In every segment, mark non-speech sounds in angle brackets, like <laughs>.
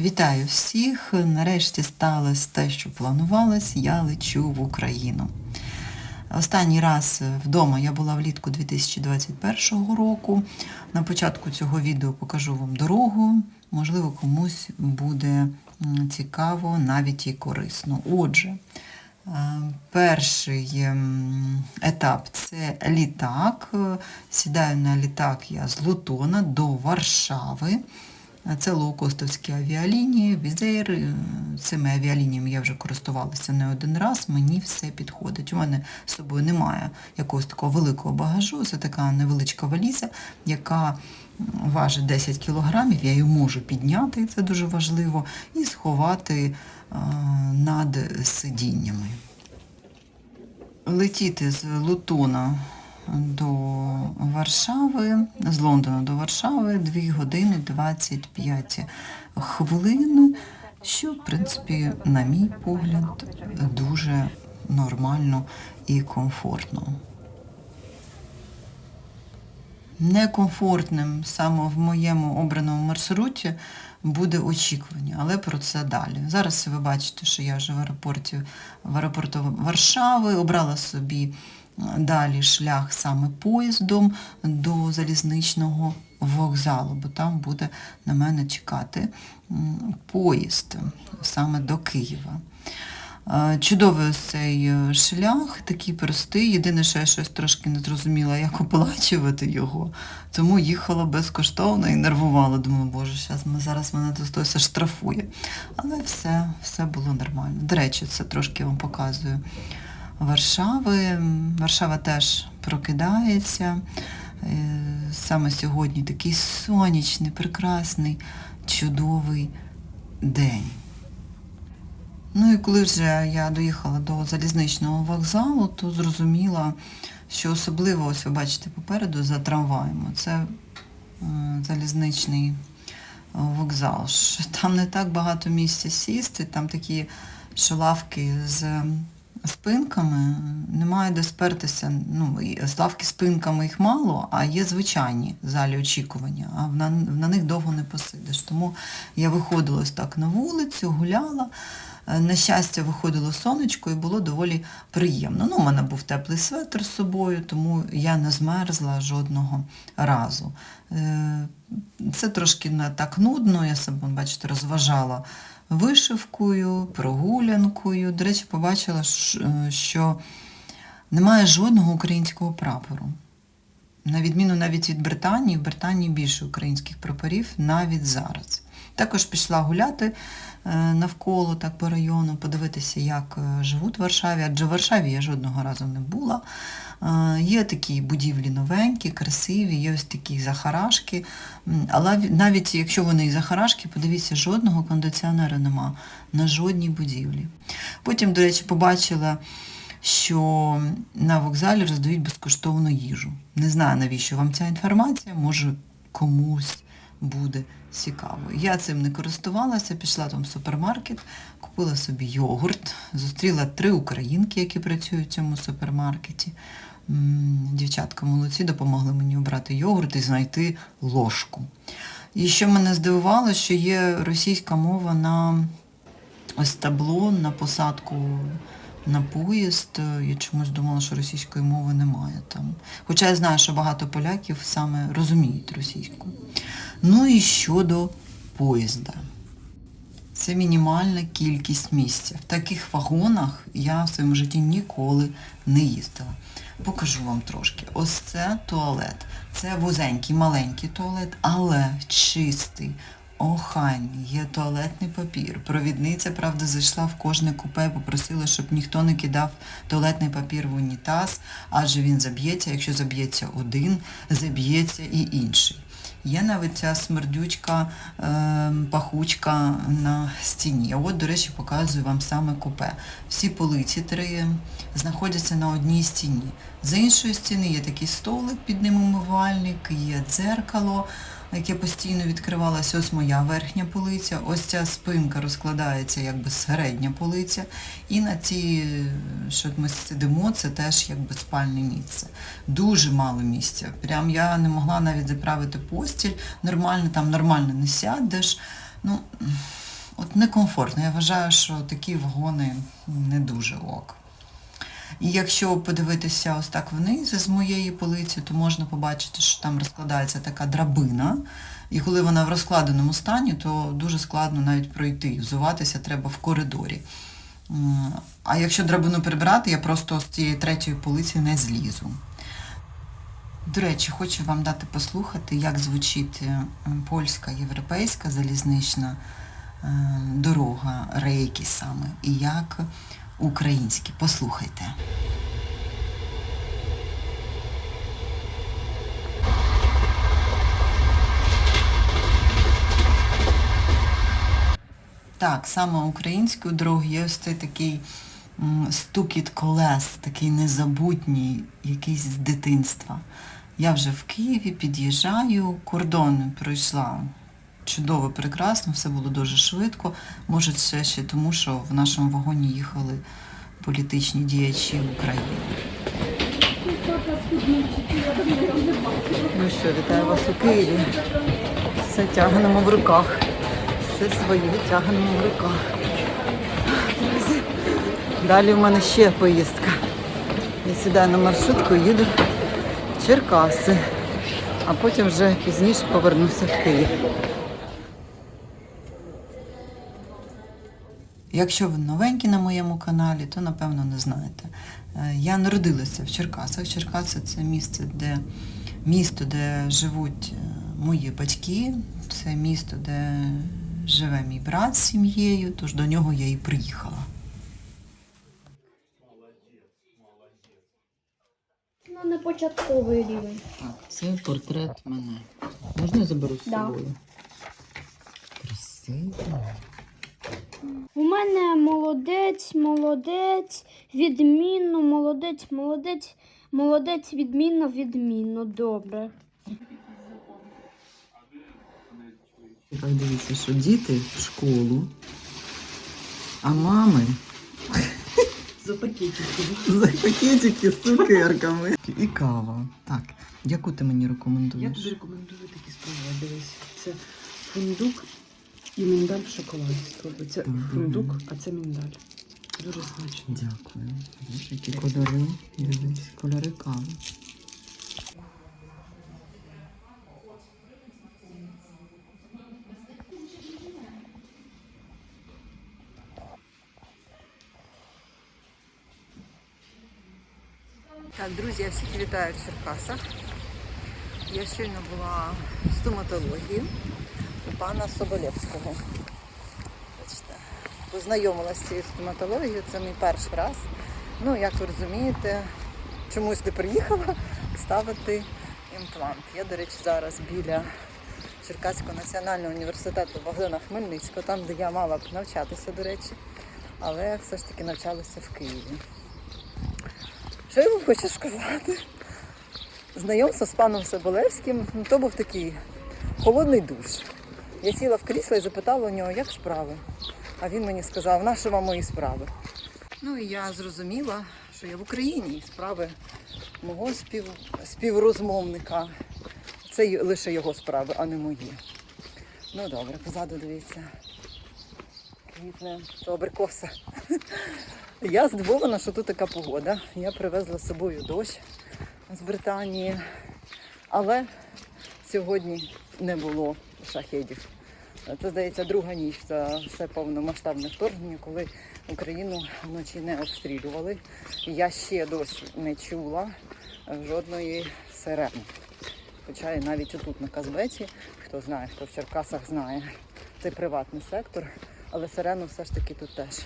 Вітаю всіх! Нарешті сталося те, що планувалось, я лечу в Україну. Останній раз вдома я була влітку 2021 року. На початку цього відео покажу вам дорогу. Можливо, комусь буде цікаво, навіть і корисно. Отже, е, перший етап це літак. Сідаю на літак я з Лутона до Варшави. Це лоукостовські авіалінії, Візейр. е, Цими авіалініями я вже користувалася не один раз, мені все підходить. У мене з собою немає якогось такого великого багажу, це така невеличка валіза, яка важить 10 кілограмів, я її можу підняти, це дуже важливо, і сховати е, над сидіннями. Летіти з Лутона до Варшави, з Лондона до Варшави 2 години 25 хвилин, що, в принципі, на мій погляд, дуже нормально і комфортно. Некомфортним саме в моєму обраному маршруті буде очікування, але про це далі. Зараз ви бачите, що я вже в аеропорті в аеропорту Варшави обрала собі далі шлях саме поїздом до залізничного вокзалу, бо там буде на мене чекати поїзд саме до Києва. Е, Чудовий ось цей е, шлях, такий простий. Єдине, що я щось трошки не зрозуміла, як оплачувати його. Тому їхала безкоштовно і нервувала. Думаю, боже, зараз, зараз мене хтось штрафує. Але все, все було нормально. До речі, це трошки вам показую Варшави. Варшава теж прокидається. Е, Саме сьогодні такий сонячний, прекрасний, чудовий день. Ну і коли вже я доїхала до залізничного вокзалу, то зрозуміла, що особливо, ось ви бачите попереду за трамваєм, це залізничний е, вокзал. Там не так багато місця сісти, там такі що лавки з спинками, немає де спертися. Ну, з спинками їх мало, а є звичайні залі очікування, а на, на них довго не посидиш. Тому я виходила ось так на вулицю, гуляла. Е, На щастя, виходило сонечко і було доволі приємно. Ну, у мене був теплий светр з собою, тому я не змерзла жодного разу. Е, Це трошки не так нудно, я себе, бачите, розважала вишивкою, прогулянкою. До речі, побачила, е, що немає жодного українського прапору. На відміну навіть від Британії, в Британії більше українських прапорів навіть зараз. Також пішла гуляти е, навколо так по району, подивитися, як е, живуть в Варшаві, адже в Варшаві я жодного разу не була. Е, Є такі будівлі новенькі, красиві, є ось такі захарашки. Але навіть якщо вони і захарашки, подивіться, жодного кондиціонера нема на жодній будівлі. Потім, до речі, побачила що на вокзалі роздають безкоштовну їжу. Не знаю, навіщо вам ця інформація, може комусь буде цікаво. Я цим не користувалася, пішла там в супермаркет, купила собі йогурт, зустріла три українки, які працюють в цьому супермаркеті. Дівчатка молодці допомогли мені обрати йогурт і знайти ложку. І що мене здивувало, що є російська мова на ось табло на посадку на поїзд. Я чомусь думала, що російської мови немає там. Хоча я знаю, що багато поляків саме розуміють російську. Ну і щодо поїзда. Це мінімальна кількість місця. В таких вагонах я в своєму житті ніколи не їздила. Покажу вам трошки. Ось це туалет. Це вузенький, маленький туалет, але чистий, охайний, є туалетний папір. Провідниця, правда, зайшла в кожне купе, попросила, щоб ніхто не кидав туалетний папір в унітаз, адже він заб'ється, якщо заб'ється один, заб'ється і інший. Є навіть ця смердючка, е, пахучка на стіні. А от, до речі, показую вам саме купе. Всі полиці три знаходяться на одній стіні. З іншої стіни є такий столик, під ним умивальник, є дзеркало, яке постійно відкривалося. Ось моя верхня полиця, ось ця спинка розкладається якби середня полиця. І на цій, що ми сидимо, це теж якби спальне місце. Дуже мало місця. Прям я не могла навіть заправити постіль. Нормально, там нормально не сядеш. Ну, от некомфортно. Я вважаю, що такі вагони не дуже ок. І якщо подивитися ось так вниз з моєї полиці, то можна побачити, що там розкладається така драбина. І коли вона в розкладеному стані, то дуже складно навіть пройти. Взуватися треба в коридорі. А якщо драбину прибрати, я просто з цієї третьої полиці не злізу. До речі, хочу вам дати послухати, як звучить е, польська європейська залізнична е, дорога рейки саме, і як українські. Послухайте. Так, саме українською дорогою є ось цей такий стукіт колес, такий незабутній, якийсь з дитинства. Я вже в Києві під'їжджаю, кордон пройшла чудово, прекрасно, все було дуже швидко. Може, це ще тому, що в нашому вагоні їхали політичні діячі України. Ну що, вітаю вас у Києві. Все тягнемо в руках. Все своє тягнемо в руках. Далі в мене ще поїздка. Я сідаю на маршрутку їду в Черкаси, а потім вже пізніше повернуся в Київ. Якщо ви новенькі на моєму каналі, то напевно не знаєте. Е, Я народилася в Черкасах. Черкаси це місце, де місто, де живуть е, мої батьки. Це місто, де живе мій брат з сім'єю, тож до нього я і приїхала. Ну, не початковий рівень. Так, це портрет мене. Можна я заберу з Да. Красиво. У мене молодець, молодець, відмінно, молодець, молодець, молодець, відмінно, відмінно. Добре. Так, дивіться, що діти в школу, а мами <laughs> За пакетики. за пакетики з цукерками. І кава. Так, яку ти мені рекомендуєш? Я тобі рекомендую такі спробувати. Дивись, це фундук і міндаль в шоколаді. Спробуй. Це Мгм. фундук, а це міндаль. Дуже смачно. Дякую. Боже, які кольори. Дивись, кольори кави. Так, друзі, я всіх вітаю в Черкасах. Я щойно була в стоматології пана Соболєвського. Познайомилася з цією стоматологією, це мій перший раз. Ну, як ви розумієте, чомусь не приїхала ставити імплант. Я, до речі, зараз біля Черкаського національного університету Богдана Хмельницького, там, де я мала б навчатися, до речі, але все ж таки навчалася в Києві. Що я вам хочу сказати? Знайомство з паном Соболевським, ну, то був такий холодний душ. Я сіла в крісло і запитала у нього, як справи. А він мені сказав, наші вам мої справи. Ну і я зрозуміла, що я в Україні і справи мого спів... співрозмовника. Це лише його справи, а не мої. Ну добре, позаду дивіться. Квітне, то абрикоса. Я здивована, що тут така погода. Я привезла з собою дощ з Британії, але сьогодні не було шахедів. Це, здається, друга ніч за все повномасштабне вторгнення, коли Україну вночі не обстрілювали. Я ще досі не чула жодної сирени. Хоча і навіть отут на Казбеті, хто знає, хто в Черкасах знає, це приватний сектор, але сирену все ж таки тут теж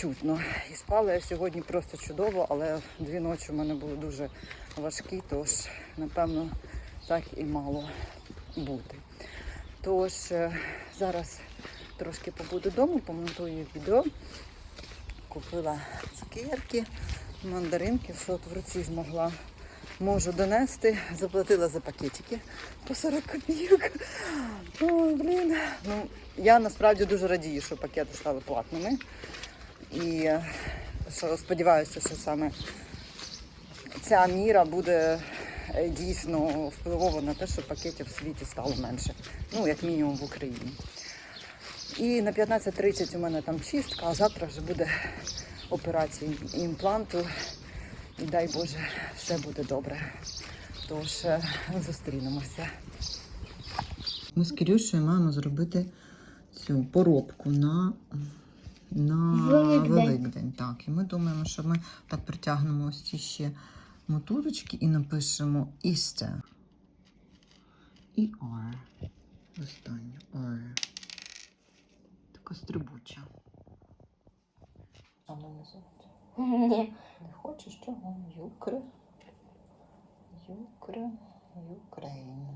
чутно. І спала я сьогодні просто чудово, але дві ночі в мене були дуже важкі, тож, напевно, так і мало бути. Тож е, зараз трошки побуду вдома, помонтую відео. Купила цукерки, мандаринки, що от в руці змогла. Можу донести, заплатила за пакетики по 40 копійок. О, блін. Ну, я насправді дуже радію, що пакети стали платними. І е, що сподіваюся, що саме ця міра буде дійсно впливова на те, що пакетів в світі стало менше. Ну, як мінімум в Україні. І на 15.30 у мене там чистка, а завтра вже буде операція імпланту. І дай Боже, все буде добре. Тож е, зустрінемося. Ми з Кирюшею маємо зробити цю поробку на, на Великдень. Великдень. Так, і ми думаємо, що ми так притягнемо ось ці ще мотузочки і напишемо Easter. І R. Останнє R. Така стрибуча. А мене звати? Ні. Не хочеш чого? Юкре. Юкре. Юкрейн.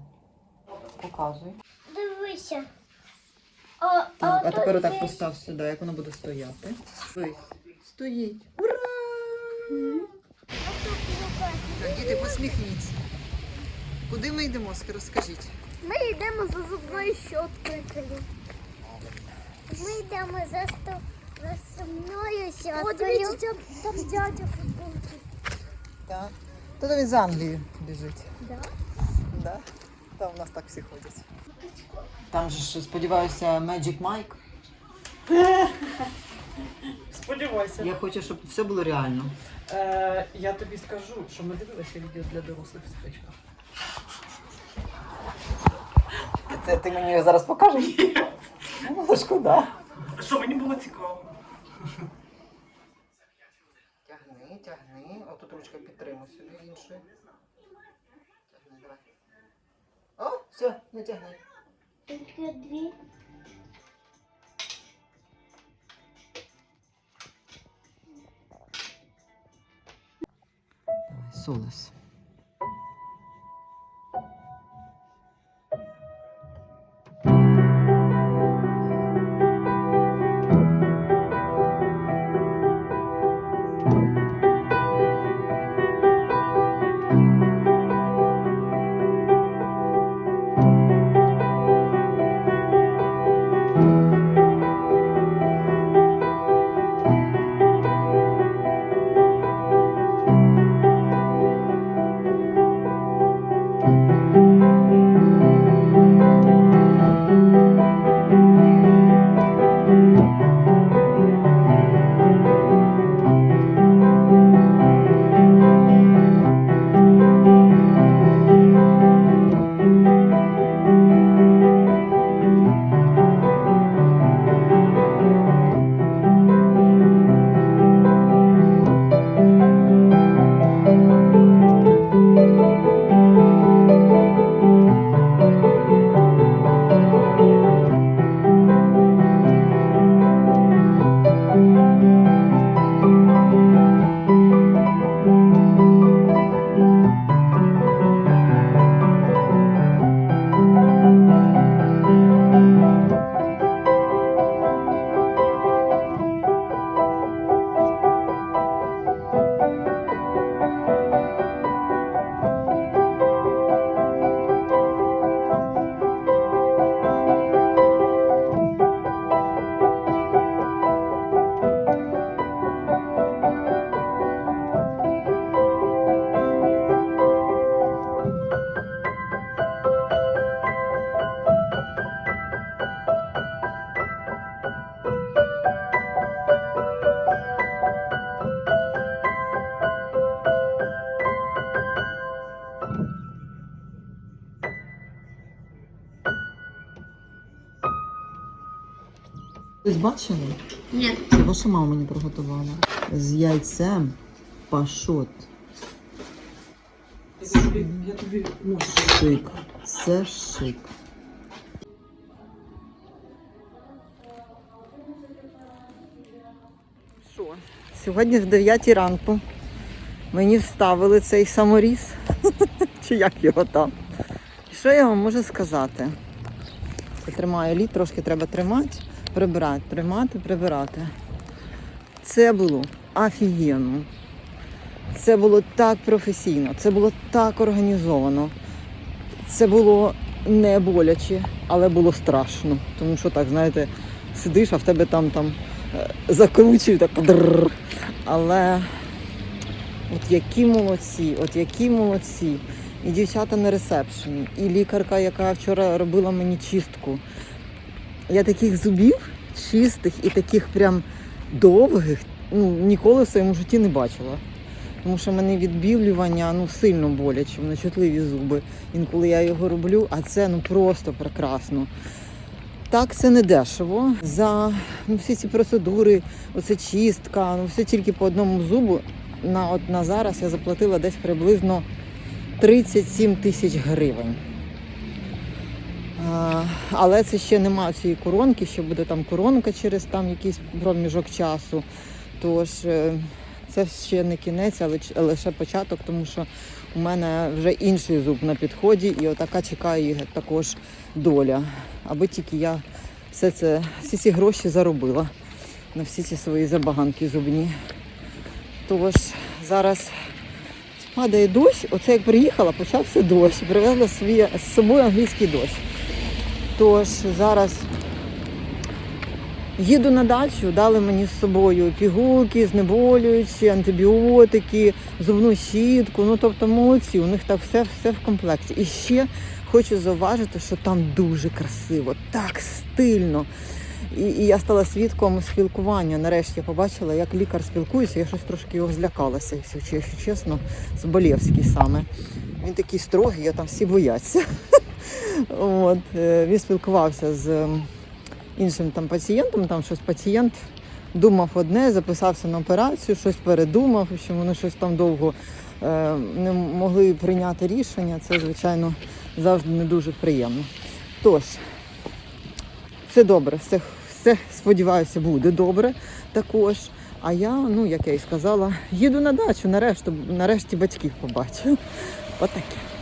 Показуй. Дивися. А, Так, а тепер отак постав сюди, як воно буде стояти. Стоїть. Ура! Діти, посміхніться. Куди ми йдемо? Розкажіть. Ми йдемо за зубною щоткою. Ми йдемо за сто за сумною О, там, там дядя футболки. Так. То він з Англії біжить. Да? Да? Там у нас так всі ходять. Там же ж, сподіваюся, Magic Mike. Сподівайся. Я хочу, щоб все було реально. Е, я тобі скажу, що ми дивилися відео для дорослих в. Це ти мені зараз покажеш? Ну, шкода. Що мені було цікаво. Тягни, тягни. Отут ручка підтримуй собі іншою. Тягни, давай. О, все, не тягни. Тільки дві. Давай, Ви бачили? Ні. Це ваша мама мені приготувала. З яйцем пашот. Я тобі, я тобі можу. Шик. Це шик. Що? Сьогодні в 9 ранку мені вставили цей саморіз. <laughs> Чи як його там? І що я вам можу сказати? Тримаю лід, трошки треба тримати, прибирати, тримати, прибирати. Це було офігенно. Це було так професійно, це було так організовано. Це було не боляче, але було страшно. Тому що так, знаєте, сидиш, а в тебе там там е, закручують так. дрррр. Але от які молодці, от які молодці. І дівчата на ресепшені, і лікарка, яка вчора робила мені чистку. Я таких зубів чистих і таких прям довгих ну, ніколи в своєму житті не бачила. Тому що мене відбілювання ну, сильно боляче, в мене чутливі зуби. Інколи я його роблю, а це ну просто прекрасно. Так, це не дешево. За ну, всі ці процедури, оце чистка, ну все тільки по одному зубу. На, от, на зараз я заплатила десь приблизно 37 тисяч гривень. А, але це ще немає цієї коронки, ще буде там коронка через там якийсь проміжок часу. Тож е, це ще не кінець, ч- лише початок, тому що у мене вже інший зуб на підході, і отака чекає також доля. Аби тільки я все це, всі ці гроші заробила на всі ці свої забаганки зубні. Тож зараз падає дощ. Оце як приїхала, почався дощ. Привезла свій, з собою англійський дощ. Тож зараз їду на дачу, дали мені з собою пігулки, знеболюючі, антибіотики, зубну щітку. Ну тобто молодці, у них так все, все в комплекті. І ще хочу зауважити, що там дуже красиво, так стильно. І, і я стала свідком спілкування. Нарешті я побачила, як лікар спілкується. Я щось трошки його злякалася, якщо чесно, Соболєвський саме. Він такий строгий, я там всі бояться. От, е, він спілкувався з іншим там пацієнтом, там щось пацієнт думав одне, записався на операцію, щось передумав, що вони щось там довго е, не могли прийняти рішення. Це, звичайно, завжди не дуже приємно. Тож, все добре, все, все сподіваюся, буде добре також. А я, ну як я і сказала, їду на дачу, нарешті, нарешті батьків побачу. Отаке.